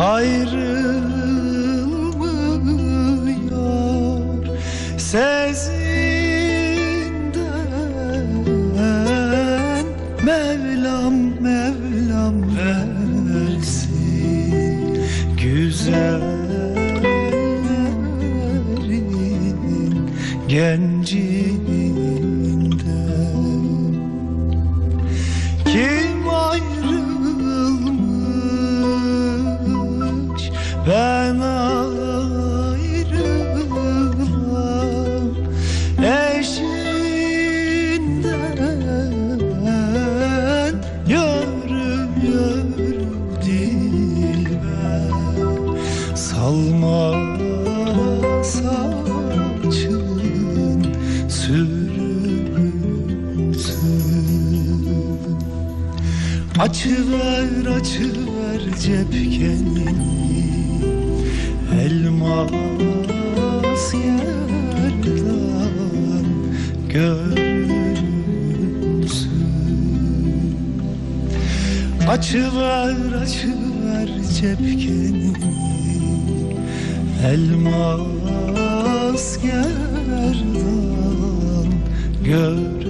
ayrılmıyor sezinden. Mevlam Mevlam versin güzellerin gencini salma saçın sürünsün Açıver açıver cepkenini Elmas yerden görünsün. Açıver açıver cepkenini Elmas yerden görünsün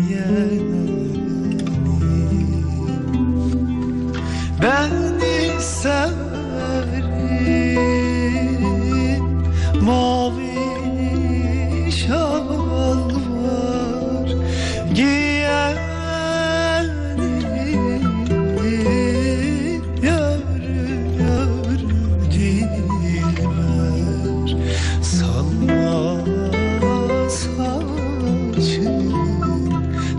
mavi şal var giyeni yürü yürü dilber salma saçın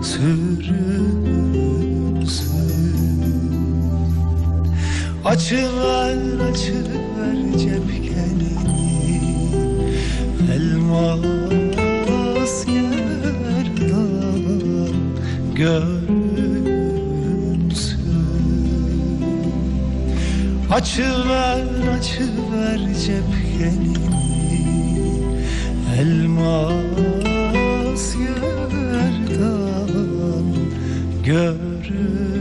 sürünsün Açıver açıver cepkenini Elmas yerden görünsün Açıver açıver cepkenini Elmas yerden görünsün